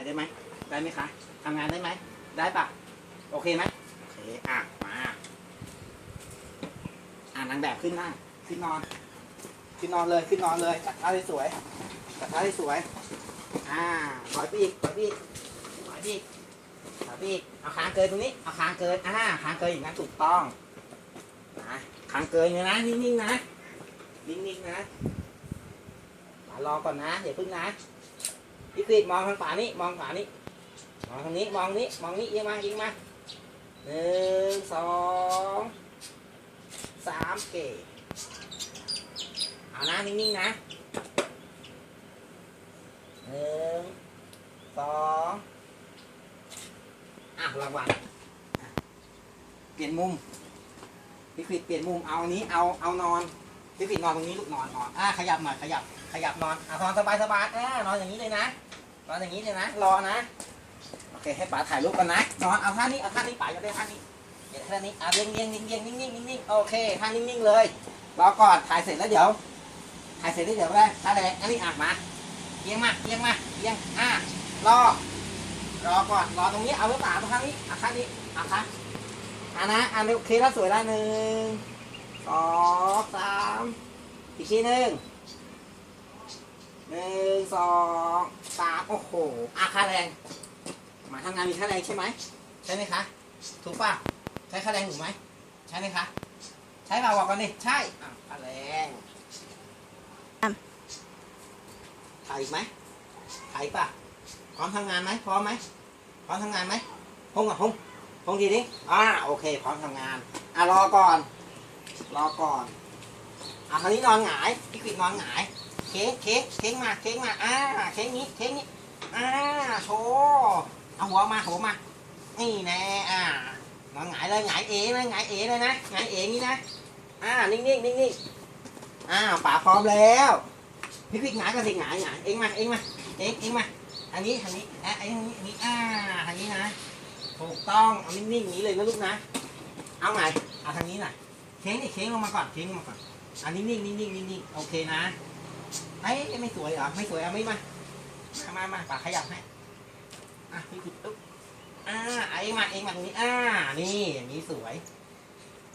อยได้ไหม ได้ไหมคะทำงานได้ไหม ได้ปะโอเคไหมโอเค อะ มา อ่านางแบบขึ้นนั่งขึ้นนอน ขึ้นนอนเลย ขึ้นนอนเลยจัดท่าได้สวยจัดท่าได้สวย อ่าถอยไปอีกถอยไปอีกถอยไปอีกถอยไปอีกเอาคางเกินตรงนี้ เอาคางเกิน อ่าคางเกินอย่างนั้นถูกต้องนะคางเกินเนี่ยนะ นิ่งๆนะ นิ่งๆนะ มารอก่อนนะอย่าพึ่งนะ พี่กรีดมองทางฝานี้มองฝานี้มองทางนี้มองนี้มองนี้ยิงมายิงมาหนึ่งสองสามเกตเอานะนิ่งๆนะหนึ่งสองอะรางวัลเปลี่ยนมุมพี่ควิดเปลี่ยนมุมเอาอันนี้เอาเอานอน พี่ควิดนอนตรงนี้ลูกนอนนอนอะขยับหน่อยขยับ ขยับนอนอะนอนสบายสบายอะนอนอย่างนี้เลยนะนอนอย่างนี้เลยนะ รอนะโอเคให้ป๋าถ่ายรูปกันนะนอนเอาท่านี้เอาท่านี้ป๋าจะได้ท่านี้เดี๋ยวท่านี้อะเรียงเรียงเรียงเรียงนิ่งนิ่งนิ่งนิ่งโอเคท่านิ่งนิ่งเลยรอก่อนถ่ายเสร็จแล้วเดี๋ยวถ่ายเสร็จแล้วเดี๋ยวได้ท่าแดงอันนี้อะมาเอียงมาเอียงมาเอียงอะรอรอก่อนรอตรงนี้เอาไว้ป่าตรงข้างนี้อะข้างนี้อะค่ะอะนะอันนี้โอเคแล้วสวยแล้หนึ่งสองสาม อีกทีหนึ่งหนึ่งสองสามโอ้โหอะค่าแรงหมาทำงานมีค่าแรงใช่ไหมใช่ไหมคะ ถูกป่ะใช้ค่าแรงถูกไหมใช่ไหมคะใช่เปล่าบอกกันดิใช่อะค่าแรงถ่ายอีกไหมถ่ายอีกป่ะพร้อมทำงานไหมพร้อมไหมพร้อมทำงานไหมพงกับพงพงทีนี้อ่าโอเค พร้อมทำงานอะรอก่อน รอก่อน อะคราวนี้นอนหงายพี่ปิดนอนหงายเค้งเค้งเค้งมาเค้งมาอ่าเค้งนี้เค้งนี้อ่าโชว์เอาหัวมาหัวมานี่แน่อ่านอนหงายเลยหงายเอเลยหงายเอเลยนะหงายเออย่างนี้นะอ่านิ่งๆนิ่งๆอ่าป๋าพร้อมแล้วพี่พี่หงายก็สิหงายหงายเองมาเองมาเองเองมาอันนี้ทางนี้อะอ้ทางนี้อันนี้อ่าทางนี้นะถูกต้องเอานิ่งๆอย่างนี้เลยนะลูกนะ เอาไงเอาทางนี้หน่อยเค้งนี่เค้งลงมาก่อนเค้งลงมาก่อน อันนี้นิ่งนิ่งนิ่งนิ่งนิ่งโอเคนะไอ้ไม่สวยเหรอไม่สวยเอาไม่มามามามาปากขยับให้อะพี่ผิดปุ๊บอ่าเอาเองมาเองมาตรงนี้อ่านี่อย่างนี้สวย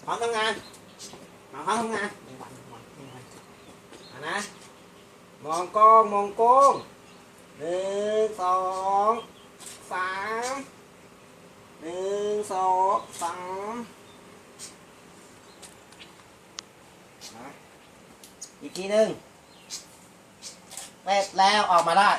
พร้อมทำงานมาพร้อมทำงานหนึ่งวันหนึ่งวันหนึ่งวันะนะมองกล้องมองกล้องหนึ่งสองสามหนึ่งสองสามนะ อีกทีหนึ่งเสร็จแล้วออกมาได้